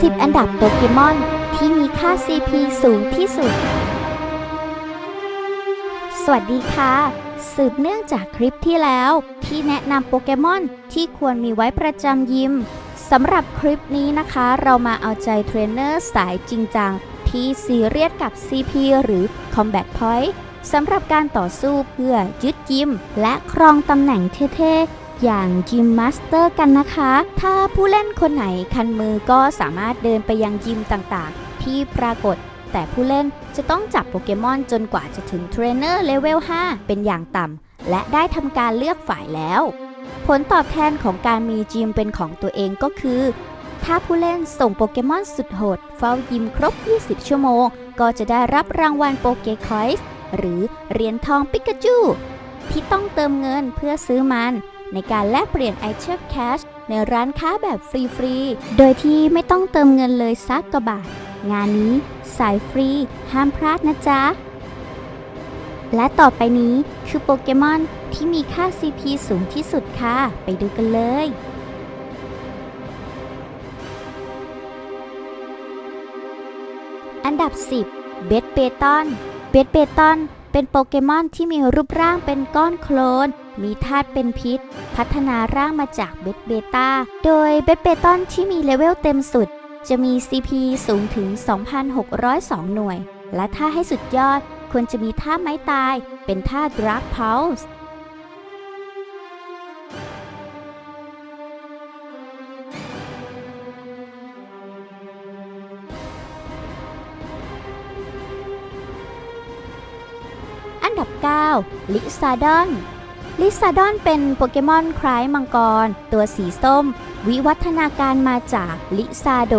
10 อันดับโปเกมอนที่มีค่า CP สูงที่สุด สวัสดีค่ะ สืบเนื่องจากคลิปที่แล้ว ที่แนะนำโปเกมอนที่ควรมีไว้ประจำยิมสำหรับคลิปนี้นะคะ เรามาเอาใจเทรนเนอร์สายจริงจัง ที่ซีเรียสกับ CP หรือ Combat Point สำหรับการต่อสู้เพื่อยึดยิม และครองตำแหน่งเท่ๆ อย่างยิมมาสเตอร์กันนะคะ ถ้าผู้เล่นคนไหนคันมือก็สามารถเดินไปยังยิมต่างๆ ที่ปรากฏ แต่ผู้เล่นจะต้องจับโปเกมอนจนกว่าจะถึงเทรนเนอร์เลเวล 5 เป็นอย่างต่ำ และได้ทำการเลือกฝ่ายแล้ว ผลตอบแทนของการมีจิมเป็นของตัวเองก็คือ ถ้าผู้เล่นส่งโปเกมอนสุดโหดเฝ้ายิมครบ 20 ชั่วโมง ก็จะได้รับรางวัลโปเกคอยส์หรือเหรียญทองปิกาจูที่ต้องเติมเงินเพื่อซื้อมัน ในการแลกเปลี่ยนไอเทมแคชในร้านค้าแบบฟรีๆ โดยที่ไม่ต้องเติมเงินเลยสักกระบาท งานนี้สายฟรี ห้ามพลาดนะจ๊ะ และต่อไปนี้คือโปเกมอนที่มีค่า CP สูงที่สุดค่ะ ไปดูกันเลยอันดับ 10 เบสเบตอน เบสเบตอน เป็นโปเกมอนที่มีรูปร่างเป็นก้อนโคลน มีธาตุเป็นพิษ พัฒนาร่างมาจากเบสเบต้า โดยเบสเบตอนที่มีเลเวลเต็มสุด จะมี CP สูงถึง 2,602 หน่วย และถ้าให้สุดยอดควรจะมีท่าไม้ตายเป็นท่า Drag Pulse อันดับ 9 ลิซาดอน ลิซาดอนเป็นโปเกมอนคล้ายมังกร ตัวสีส้ม วิวัฒนาการมาจากลิซาโด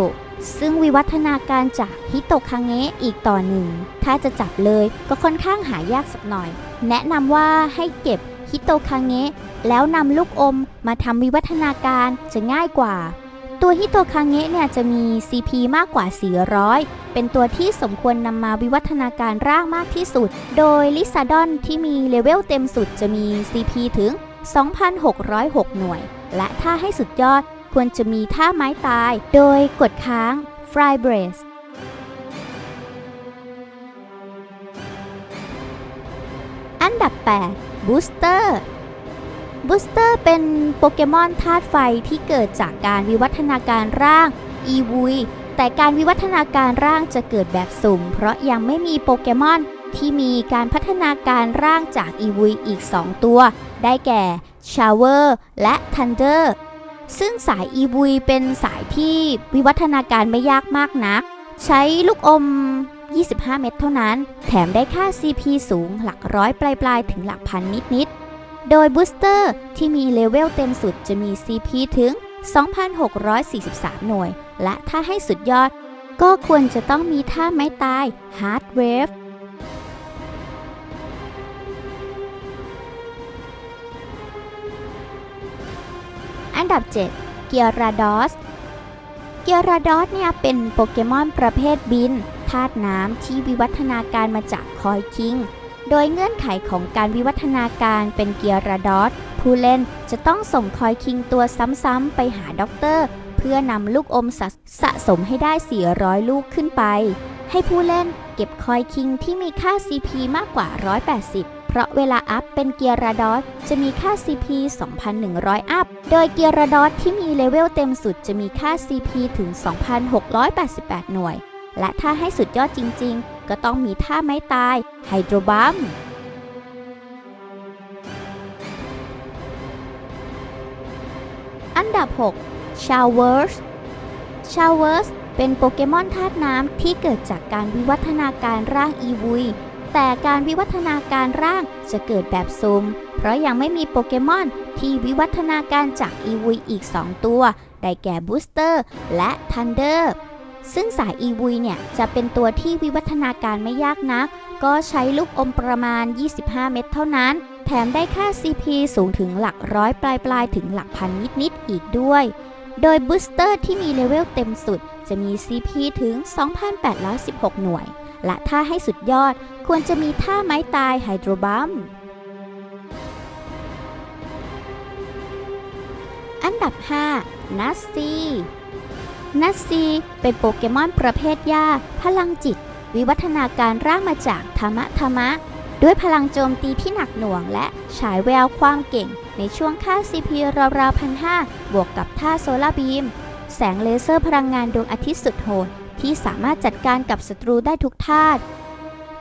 ซึ่งวิวัฒนาการจากฮิโตคังเงะอีกต่อหนึ่ง ถ้าจะจับเลยก็ค่อนข้างหายากสักหน่อย แนะนำว่าให้เก็บฮิโตคังเงะแล้วนำลูกอมมาทำวิวัฒนาการจะง่ายกว่า ตัวฮิโตคังเงะเนี่ยจะมี CP มากกว่า 400 เป็นตัวที่สมควรนำมาวิวัฒนาการร่างมากที่สุด โดยลิซาดอนที่มีเลเวลเต็มสุดจะมี CP ถึง 2,606 หน่วย และถ้าให้สุดยอดควรจะมีท่าไม้ตาย โดยกดค้าง Fry Brace อันดับ 8 Booster Booster เป็นโปเกมอนธาตุไฟที่เกิดจากการวิวัฒนาการร่าง e v ุยแต่การวิวัฒนาการร่างจะเกิดแบบสุ่ม เพราะยังไม่มีโปเกมอนที่มีการพัฒนาการร่างจาก e v ุยอีก 2 ตัว ได้แก่ Shower และ Thunder ซึ่งสาย e v ุยเป็นสายที่วิวัฒนาการไม่ยากมากนัก ใช้ลูกอม 25 เม็ดเท่านั้น แถมได้ค่า CP สูงหลักร้อยปลายๆ ถึงหลักพันนิดๆ โดยบูสเตอร์ที่มีเลเวลเต็มสุดจะมี CP ถึง 2,643 หน่วย และถ้าให้สุดยอด ก็ควรจะต้องมีท่าไม้ตาย Hard Wave อันดับ 7 เกียราดอส เกียราดอสเนี่ยเป็นโปเกมอนประเภทบินธาตุน้ำที่วิวัฒนาการมาจากคอยคิง โดยเงื่อนไขของการวิวัฒนาการเป็นเกียราดอสผู้เล่นจะต้องส่งคอยคิงตัวซ้ำๆไปหาด็อกเตอร์เพื่อนำลูกอมสะสะสมให้ได้ 400 ลูกขึ้นไป ให้ผู้เล่นเก็บคอยคิงที่มีค่า CP มากกว่า 180 เพราะเวลาอัพเป็นเกียร์ราดอสจะมีค่า CP 2,100 อัพ โดยเกียร์ราดอสที่มีเลเวลเต็มสุดจะมีค่า CP ถึง 2,688 หน่วย และถ้าให้สุดยอดจริง ๆ ก็ต้องมีท่าไม้ตายไฮโดรบัมอันดับ6 Showers Showers เป็นโปเกมอนธาตุน้ำที่เกิดจากการวิวัฒนาการร่างอีวุยแต่การวิวัฒนาการร่างจะเกิดแบบซุม เพราะยังไม่มีโปเกมอนที่วิวัฒนาการจากอีวุยอีก 2 ตัว ได้แก่บูสเตอร์และทันเดอร์ ซึ่งสายอีวุยเนี่ยจะเป็นตัวที่วิวัฒนาการไม่ยากนัก ก็ใช้ลูกอมประมาณ 25 เม็ดเท่านั้น แถมได้ค่า CP สูงถึงหลักร้อยปลายปลายๆถึงหลักพันนิดๆอีกด้วย โดยบูสเตอร์ที่มีเลเวลเต็มสุด จะมี CP ถึง 2,816 หน่วย และถ้าให้สุดยอดควรจะมีท่าไม้ตายไฮโดรบัมอันดับ 5 นัสซี นัสซีเป็นโปเกมอนประเภทหญ้า พลังจิต วิวัฒนาการร่างมาจากธรรมะธรรมะ ด้วยพลังโจมตีที่หนักหน่วงและฉายแววความเก่ง ในช่วงค่า CP ราวๆพันห้าบวกกับท่าโซลาร์บีม แสงเลเซอร์พลังงานดวงอาทิตย์สุดโหด ที่สามารถจัดการกับศัตรูได้ทุกธาตุ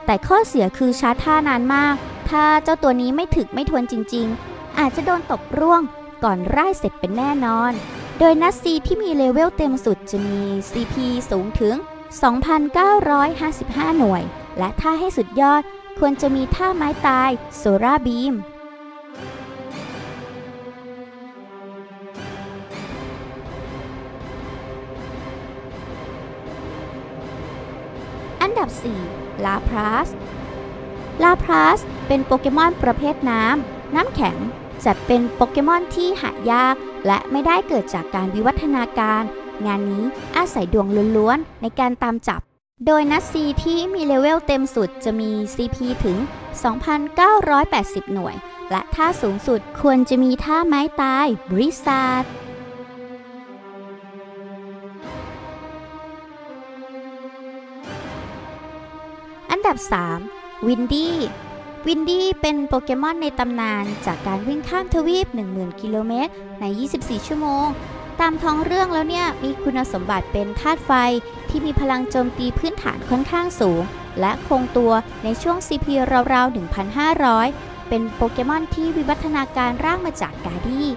แต่ข้อเสียคือชาร์จท่านานมาก ถ้าเจ้าตัวนี้ไม่ถึกไม่ทวนจริง ๆ อาจจะโดนตกร่วงก่อนไร่เสร็จเป็นแน่นอน โดยนัสซีที่มีเลเวลเต็มสุดจะมี CP สูงถึง 2,955 หน่วย และถ้าให้สุดยอดควรจะมีท่าไม้ตายโซราบีมอันดับ 4 ลาพลัสลาพลัสเป็นโปเกมอนประเภทน้ำ น้ำแข็ง จัดเป็นโปเกมอนที่หายาก และไม่ได้เกิดจากการวิวัฒนาการ งานนี้อาศัยดวงล้วนๆในการตามจับ โดยนัสซีที่มีเลเวลเต็มสุดจะมี CP ถึง 2,980 หน่วย และท่าสูงสุดควรจะมีท่าไม้ตายบริซาร์ดอันดับ 3 วินดี้ วินดี้เป็นโปเกมอนในตำนานจากการวิ่งข้ามทวีป 10,000 กิโลเมตร ใน 24 ชั่วโมง ตามท้องเรื่องแล้วเนี่ย มีคุณสมบัติเป็นธาตุไฟที่มีพลังโจมตีพื้นฐานค่อนข้างสูง และคงตัวในช่วง CP ราวๆ 1,500 เป็นโปเกมอนที่วิวัฒนาการร่างมาจากกาดี้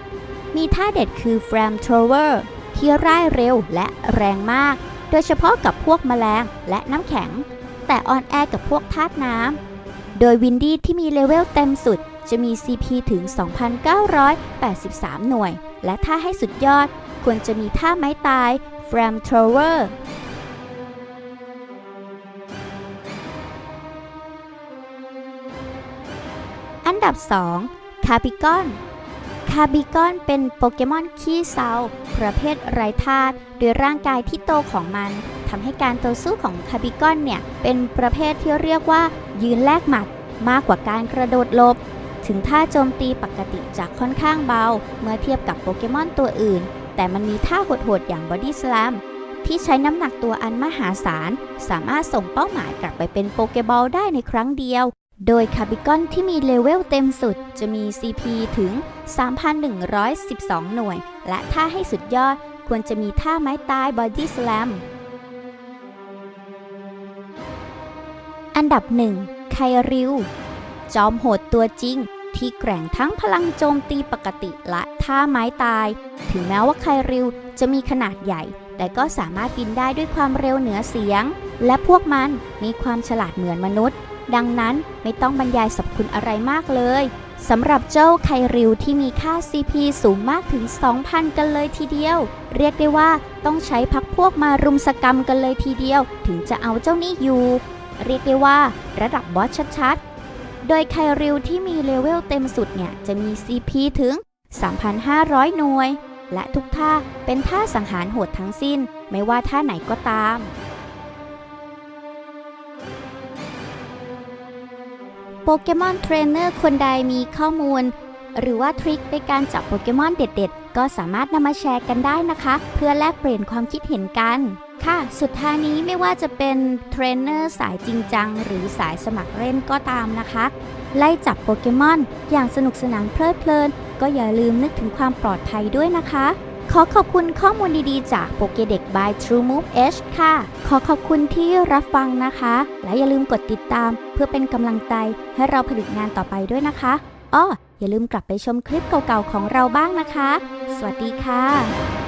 มีท่าเด็ดคือ Flame Thrower ที่ร่ายเร็วและแรงมาก โดยเฉพาะกับพวกแมลงและน้ำแข็ง แต่ออนแอกับพวกธาตุน้ำ โดยวินดี้ที่มีเลเวลเต็มสุด จะมี CP ถึง 2,983 หน่วย และถ้าให้สุดยอด ควรจะมีท่าไม้ตาย Flame Thrower อันดับ 2 คาบิกอน คาบิกอนเป็นโปเกมอนขี้เซาประเภทไร้ธาตุโดยร่างกายที่โตของมัน ทำให้การต่อสู้ของคาบิกอนเนี่ยเป็นประเภทที่เรียกว่า ยืนแลกหมัด มากกว่าการกระโดดหลบ ถึงท่าโจมตีปกติจะค่อนข้างเบา เมื่อเทียบกับโปเกมอนตัวอื่น แต่มันมีท่าโหดๆอย่างบอดี้ส a มที่ใช้น้ำหนักตัวอันมหาศาล สามารถส่งเป้าหมายกลับไปเป็นโปเกบอลได้ในครั้งเดียว โดยคาบิกอนที่มีเลเวลเต็มสุดจะมี CP ถึง 3,112 หน่วย และถ้าให้สุดยอดควรจะมีท่าไม้ตายบอดี้ส a ม อันดับ1ไคริว จอมโหดตัวจริง ที่แกร่งทั้งพลังโจมตีปกติและท่าไม้ตาย ถึงแม้ว่าไคริวจะมีขนาดใหญ่ แต่ก็สามารถบินได้ด้วยความเร็วเหนือเสียง และพวกมันมีความฉลาดเหมือนมนุษย์ ดังนั้นไม่ต้องบรรยายสรรพคุณอะไรมากเลยสำหรับเจ้าไคริวที่มีค่า CP สูงมากถึง 2,000 กันเลยทีเดียว เรียกได้ว่าต้องใช้พักพวกมารุมสกรรมกันเลยทีเดียว ถึงจะเอาเจ้านี่อยู่ เรียกได้ว่าระดับบอสชัดๆ โดยไคริวที่มีเลเวลเต็มสุดเนี่ย จะมี CP ถึง 3,500 หน่วย และทุกท่าเป็นท่าสังหารโหดทั้งสิ้น ไม่ว่าท่าไหนก็ตาม โปเกมอนเทรนเนอร์คนใดมีข้อมูล หรือว่าทริคในการจับโปเกมอนเด็ดๆ ก็สามารถนำมาแชร์กันได้นะคะ เพื่อแลกเปลี่ยนความคิดเห็นกัน ค่ะ สุดท้ายนี้ไม่ว่าจะเป็นเทรนเนอร์สายจริงจัง หรือสายสมัครเล่นก็ตามนะคะ ไล่จับโปเกมอน อย่างสนุกสนานเพลิดเพลิน ก็อย่าลืมนึกถึงความปลอดภัยด้วยนะคะ ขอขอบคุณข้อมูลดีๆ จากโปเกเด็ก by True Move H ค่ะ ขอขอบคุณที่รับฟังนะคะ และอย่าลืมกดติดตาม เพื่อเป็นกำลังใจให้เราผลิตงานต่อไปด้วยนะคะอ้ออย่าลืมกลับไปชมคลิปเก่าๆของเราบ้างนะคะ สวัสดีค่ะ